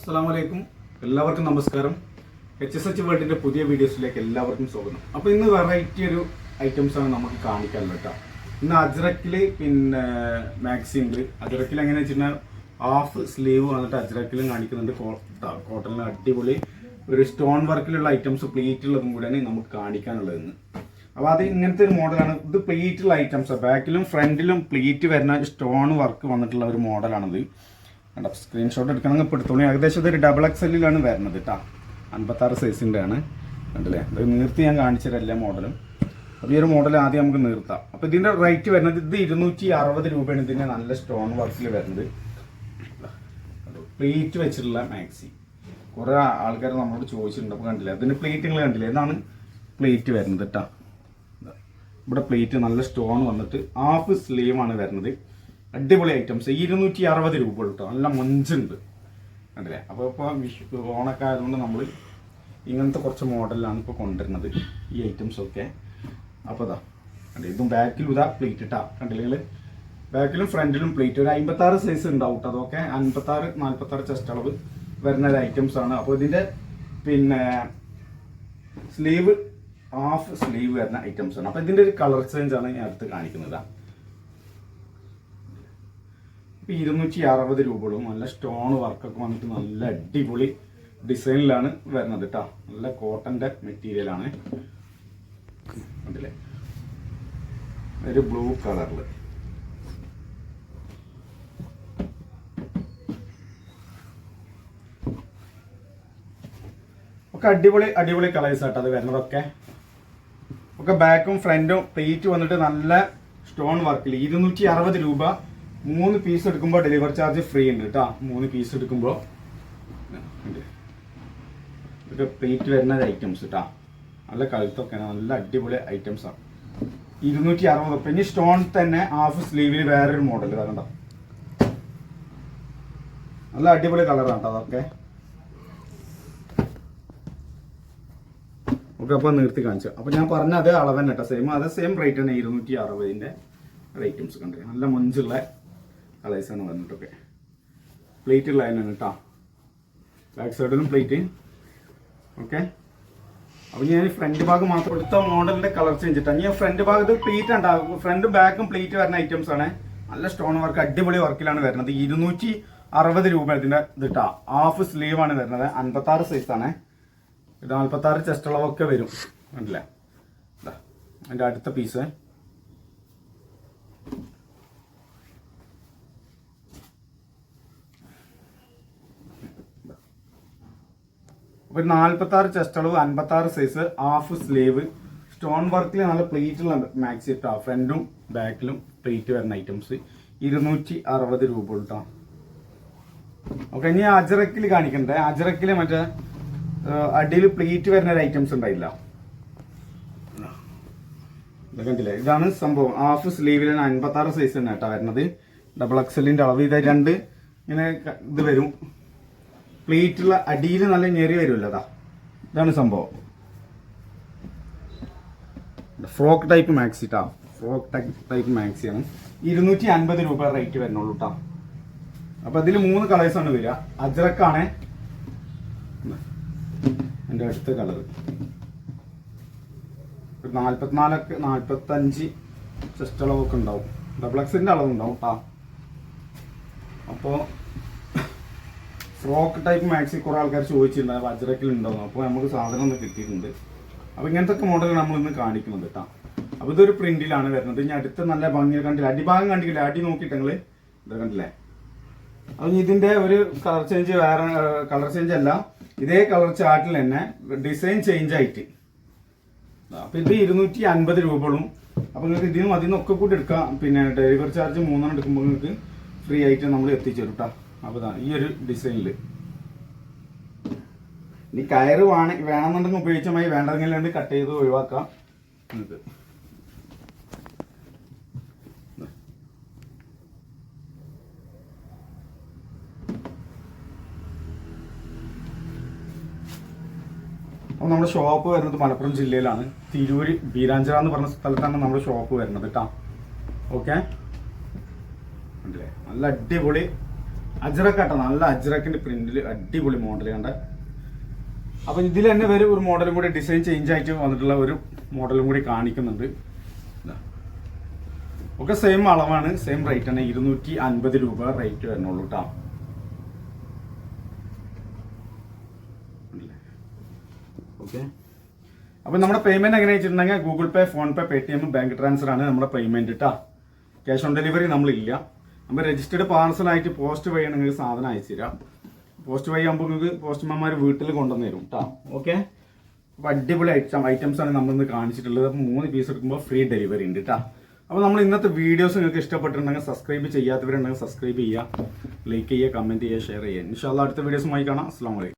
അസ്സാം വലൈക്കും എല്ലാവർക്കും നമസ്കാരം. എച്ച് എസ് എച്ച് വേൾഡിന്റെ പുതിയ വീഡിയോസിലേക്ക് എല്ലാവർക്കും സ്വാഗതം. അപ്പോൾ ഇന്ന് വെറൈറ്റി ഒരു ഐറ്റംസ് ആണ് നമുക്ക് കാണിക്കാനുള്ളത് കേട്ടോ. ഇന്ന് അജ്രക്കിൽ പിന്നെ മാക്സി ഉണ്ട്. അജ്രക്കിൽ എങ്ങനെ വെച്ചിട്ടുണ്ടെങ്കിൽ ഹാഫ് സ്ലീവ് വന്നിട്ട് അജ്രക്കിലും കാണിക്കുന്നുണ്ട്. കോട്ടണിൽ അടിപൊളി ഒരു സ്റ്റോൺ വർക്കിലുള്ള ഐറ്റംസ് പ്ലീറ്റുള്ളതും കൂടെയാണ് നമുക്ക് കാണിക്കാനുള്ളത് ഇന്ന്. അപ്പോൾ അത് ഇങ്ങനത്തെ ഒരു മോഡലാണ് ഇത് പ്ലീറ്റുള്ള ഐറ്റംസ് ബാക്കിലും ഫ്രണ്ടിലും പ്ലേറ്റ് വരുന്ന സ്റ്റോൺ വർക്ക് വന്നിട്ടുള്ള ഒരു മോഡലാണിത് കണ്ടോ? സ്ക്രീൻഷോട്ട് എടുക്കണമെങ്കിൽ ഇപ്പോൾ എടുത്തോളൂ. ഏകദേശം ഇതൊരു ഡബിൾ എക്സലിലാണ് വരുന്നത് കേട്ടോ അൻപത്താറ് സൈസിന്റെ ആണ്. കണ്ടില്ലേ? അത് നിർത്തി ഞാൻ കാണിച്ചു തരാം എല്ലാ മോഡലും അപ്പോൾ ഈ ഒരു മോഡൽ ആദ്യം നമുക്ക് നിർത്താം. അപ്പോൾ ഇതിന്റെ റേറ്റ് വരുന്നത് ഇത് ഇരുന്നൂറ്റി അറുപത് രൂപയാണ്. ഇതിന്റെ നല്ല സ്റ്റോൺ വർക്കിൽ വരുന്നത്. പ്ലേറ്റ് വെച്ചിട്ടുള്ള മാക്സി കുറേ ആൾക്കാർ നമ്മളോട് ചോദിച്ചിട്ടുണ്ട്. അപ്പോൾ കണ്ടില്ലേ? അതിന്റെ പ്ലേറ്റ് നിങ്ങൾ കണ്ടില്ലേ? ഇതാണ് പ്ലേറ്റ് വരുന്നത് കേട്ടോ ഇവിടെ പ്ലേറ്റ് നല്ല സ്റ്റോൺ വന്നിട്ട് ഹാഫ് സ്ലീവ് ആണ് വരുന്നത്. അടിപൊളി ഐറ്റംസ് ഇരുന്നൂറ്റി അറുപത് രൂപ കേട്ടോ നല്ല മൊഞ്ചുണ്ട്. കണ്ടില്ലേ അപ്പോൾ ഇപ്പോൾ വിഷു ഓണൊക്കെ ആയതുകൊണ്ട് നമ്മൾ ഇങ്ങനത്തെ കുറച്ച് മോഡലാണ് ഇപ്പോൾ കൊണ്ടുവരുന്നത് ഈ ഐറ്റംസ് ഒക്കെ. അപ്പോൾ ഇതാ കണ്ടേ ഇതും ബാക്കിലും ഇതാ പ്ലേറ്റ് ഇട്ടാ. കണ്ടില്ലെങ്കിൽ ബാക്കിലും ഫ്രണ്ടിലും പ്ലേറ്റ് ഒരു അമ്പത്താറ് സൈസ് ഉണ്ടാവും ട്ടോ. അതൊക്കെ അൻപത്താറ് നാൽപ്പത്താറ് ചെസ്റ്റ് അളവ് വരുന്ന ഒരു ഐറ്റംസ് ആണ്. അപ്പോൾ ഇതിന്റെ പിന്നെ സ്ലീവ് ഹാഫ് സ്ലീവ് വരുന്ന ഐറ്റംസ് ആണ്. അപ്പോൾ ഇതിന്റെ ഒരു കളർ ചേഞ്ച് ആണ് ഞാൻ അടുത്ത് കാണിക്കുന്നത് ഇപ്പൊ ഇരുന്നൂറ്റി അറുപത് രൂപകളും നല്ല സ്റ്റോൺ വർക്കൊക്കെ വന്നിട്ട് നല്ല അടിപൊളി ഡിസൈനിലാണ് വരുന്നത് കേട്ടോ നല്ല കോട്ടന്റെ മെറ്റീരിയൽ ആണ്. കണ്ടില്ലേ? ഒരു ബ്ലൂ കളറിൽ ഒക്കെ അടിപൊളി അടിപൊളി കളേഴ്സ് ആട്ടോ അത് വരുന്നതൊക്കെ. ഒക്കെ ബാക്കും ഫ്രണ്ടും പ്ലേറ്റ് വന്നിട്ട് നല്ല സ്റ്റോൺ വർക്കിൽ ഇരുന്നൂറ്റി അറുപത് രൂപ മൂന്ന് പീസ് എടുക്കുമ്പോൾ ഡെലിവറി ചാർജ് ഫ്രീ ഉണ്ട് കേട്ടോ മൂന്ന് പീസ് എടുക്കുമ്പോൾ ഇതൊക്കെ പ്ലേറ്റ് വരുന്ന ഐറ്റംസ് കേട്ടോ നല്ല കഴുത്തൊക്കെ നല്ല അടിപൊളി ഐറ്റംസ് ആണ് ഇരുന്നൂറ്റി അറുപത് റുപ്യ ഇനി സ്റ്റോൺ തന്നെ ഹാഫ് സ്ലീവിൽ വേറൊരു മോഡൽ കണ്ടോ നല്ല അടിപൊളി കളറാണ് കേട്ടോ അതൊക്കെ. ഓക്കെ അപ്പോൾ നിർത്തി കാണിച്ചു. അപ്പോൾ ഞാൻ പറഞ്ഞ അതേ അളവ് കേട്ടോ സെയിം അതേ സെയിം റേറ്റ് തന്നെ ഇരുന്നൂറ്റി അറുപതിന്റെ ഐറ്റംസ് കണ്ടു. നല്ല മൊഞ്ചുള്ള കളേഴ്സാണ് വന്നിട്ടൊക്കെ. പ്ലേറ്റ് ഉള്ള തന്നെയാണ് കേട്ടോ ബാക്ക് സൈഡിലും പ്ലേറ്റ് ഓക്കെ അപ്പോൾ ഞാൻ ഫ്രണ്ട് ഭാഗം മാത്രം എടുത്ത മോഡലിന്റെ കളർ ചേഞ്ച് ഇട്ടാണ് ഞാൻ ഫ്രണ്ട് ഭാഗത്ത് പ്ലേറ്റ് ഉണ്ടാകും ഫ്രണ്ടും ബാക്കും പ്ലേറ്റ് വരുന്ന ഐറ്റംസ് ആണ്. നല്ല സ്റ്റോൺ വർക്ക് അടിപൊളി വർക്കിലാണ് വരുന്നത്. ഇരുന്നൂറ്റി അറുപത് രൂപ ഇതിന്റെ ഇതിട്ടാ ഹാഫ് സ്ലീവ് ആണ് വരുന്നത്. അൻപത്തി ആറ് സൈസ് ആണ്. ഇത് നാൽപ്പത്തി ആറ് ചെസ്റ്റ് അളവൊക്കെ വരും. കണ്ടില്ലേ ഇതാ അതിന്റെ അടുത്ത പീസ് അപ്പൊ നാൽപ്പത്തി ആറ് ചെസ്റ്റ് അളവ് അൻപത്തി ആറ് സൈസ് ഹാഫ് സ്ലീവ് സ്റ്റോൺ വർക്കിൽ നല്ല പ്ലേറ്റുള്ള മാക്സി ഇട്ടാ ഫ്രണ്ടും ബാക്കിലും പ്ലേറ്റ് വരുന്ന ഐറ്റംസ് ഇരുന്നൂറ്റി അറുപത് രൂപ കേട്ടോ ഓക്കെ ഇനി അജറക്കിൽ കാണിക്കണ്ടേ. അജറക്കിൽ മറ്റേ അടിയിൽ പ്ലീറ്റ് വരുന്ന ഒരു ഐറ്റംസ് ഉണ്ടായില്ല. കണ്ടില്ലേ? ഇതാണ് സംഭവം. ഹാഫ് സ്ലീവിൽ അൻപത്തി ആറ് സൈസ് തന്നെ കേട്ടോ വരുന്നത് ഡബിൾ എക്സലിന്റെ അളവ് ഇതായി രണ്ട്. ഇങ്ങനെ ഇത് വരും. പ്ലേറ്റുള്ള അടിയിൽ നല്ല ഞെറി വരുമല്ലോ അതാ ഇതാണ് സംഭവം. ഫ്രോക്ക് ടൈപ്പ് മാക്സി ട്ടാ. ഫ്രോക്ക് ടൈപ്പ് മാക്സിയാണ്. ഇരുന്നൂറ്റി അൻപത് രൂപ റേറ്റ് വരുന്നുള്ളൂ കേട്ടോ അപ്പൊ അതിൽ മൂന്ന് കളേഴ്സ് ആണ് വരിക. അജ്രക്കാണ്. എന്റെ അടുത്ത കളർ ഒരു നാല്പത്തിനാലൊക്കെ നാല്പത്തഞ്ച് ചെസ്റ്റ് അളവൊക്കെ ഉണ്ടാവും. ഡബിൾ എക്സിന്റെ അളവ് ഉണ്ടാവും കേട്ടോ അപ്പോൾ ഫ്രോക്ക് ടൈപ്പ് മാക്സി കുറെ ആൾക്കാർ ചോദിച്ചിട്ടുണ്ടായിരുന്നു വജ്രക്കിൽ ഉണ്ടോ അപ്പോൾ നമുക്ക് സാധനം ഒന്ന് കിട്ടിയിട്ടുണ്ട്. അപ്പോൾ ഇങ്ങനത്തെ ഒക്കെ മോഡൽ നമ്മൾ ഇന്ന് കാണിക്കുന്നത് കേട്ടോ. അപ്പോൾ ഇതൊരു പ്രിന്റിലാണ് വരുന്നത്. ഇനി അടുത്ത നല്ല ഭംഗി കണ്ടില്ല? അടിഭാഗം കണ്ടില്ല അടി നോക്കിയിട്ട് നിങ്ങൾ ഇത് കണ്ടില്ലേ? അപ്പൊ ഇതിന്റെ ഒരു കളർ ചേഞ്ച് വേറെ കളർ ചേഞ്ച് അല്ല. ഇതേ കളർ ചാർട്ടിൽ തന്നെ ഡിസൈൻ ചേഞ്ച് ആയിട്ട്. അപ്പൊ ഇത് ഇരുന്നൂറ്റി അൻപത് രൂപകളും അപ്പൊ നിങ്ങൾക്ക് ഇതിനും അതിൽ നിന്നൊക്കെ കൂടി എടുക്കാം. പിന്നെ ഡെലിവറി ചാർജ് മൂന്നെണ്ണം എടുക്കുമ്പോൾ നിങ്ങൾക്ക് ഫ്രീ ആയിട്ട് നമ്മൾ എത്തിച്ചു തരും കേട്ടോ. അപ്പൊ ഈ ഒരു ഡിസൈനിൽ ഇനി കയറ് വേണ വേണമെന്നുണ്ടെങ്കിൽ ഉപയോഗിച്ച മതി. വേണ്ടെങ്കിൽ കട്ട് ചെയ്ത് ഒഴിവാക്കാം. ഇത് അപ്പോൾ നമ്മുടെ ഷോപ്പ് വരുന്നത് മലപ്പുറം ജില്ലയിലാണ്. തിരൂര് ബീരാഞ്ചിറ എന്ന് പറഞ്ഞ സ്ഥലത്താണ് നമ്മുടെ ഷോപ്പ് വരുന്നത് കേട്ടോ ഓക്കെ? നല്ല അടിപൊളി അജ്രക്കാട്ട നല്ല അജ്രക്കിന്റെ പ്രിന്റിൽ അടിപൊളി മോഡൽ കണ്ട. അപ്പൊ ഇതിൽ തന്നെ വരും ഒരു മോഡലും കൂടി ഡിസൈൻ ചേഞ്ച് ആയിട്ട് വന്നിട്ടുള്ള ഒരു മോഡലും കൂടി കാണിക്കുന്നുണ്ട്. ഒക്കെ സെയിം അളവാണ് സെയിം റേറ്റ് ആണ് ഇരുന്നൂറ്റി അൻപത് രൂപ റേറ്റ് വരുന്നുള്ളൂ കേട്ടോ ഓക്കെ. അപ്പൊ നമ്മുടെ പേയ്മെന്റ് എങ്ങനെ വെച്ചിട്ടുണ്ടെങ്കിൽ Google Pay PhonePe pay bank transfer ആണ് നമ്മുടെ പേയ്മെന്റ് കേട്ടോ ക്യാഷ് ഓൺ ഡെലിവറി നമ്മളില്ല. നമ്മൾ രജിസ്റ്റേർഡ് പാർസൽ ആയിട്ട് പോസ്റ്റ് വഴിയാണ് നിങ്ങൾക്ക് സാധനം അയച്ചു തരാം. പോസ്റ്റ് വഴി ആകുമ്പോൾ നിങ്ങൾക്ക് പോസ്റ്റ്മാൻമാർ വീട്ടിൽ കൊണ്ടുവന്ന് തരും കേട്ടോ ഓക്കെ അടിപൊളി ഐറ്റം ഐറ്റംസ് ആണ് നമ്മൾ ഇന്ന് കാണിച്ചിട്ടുള്ളത് മൂന്ന് പീസ് എടുക്കുമ്പോൾ ഫ്രീ ഡെലിവറി ഉണ്ട് കേട്ടോ അപ്പോൾ നമ്മൾ ഇന്നത്തെ വീഡിയോസ് നിങ്ങൾക്ക് ഇഷ്ടപ്പെട്ടിട്ടുണ്ടെങ്കിൽ സബ്സ്ക്രൈബ് ചെയ്യാത്തവരുണ്ടെങ്കിൽ സബ്സ്ക്രൈബ് ചെയ്യുക. ലൈക്ക് ചെയ്യുക കമന്റ് ചെയ്യുക ഷെയർ ചെയ്യുക. ഇൻഷാല്ല അടുത്ത വീഡിയോസുമായി കാണാം. അസ്സാം വലൈക്കും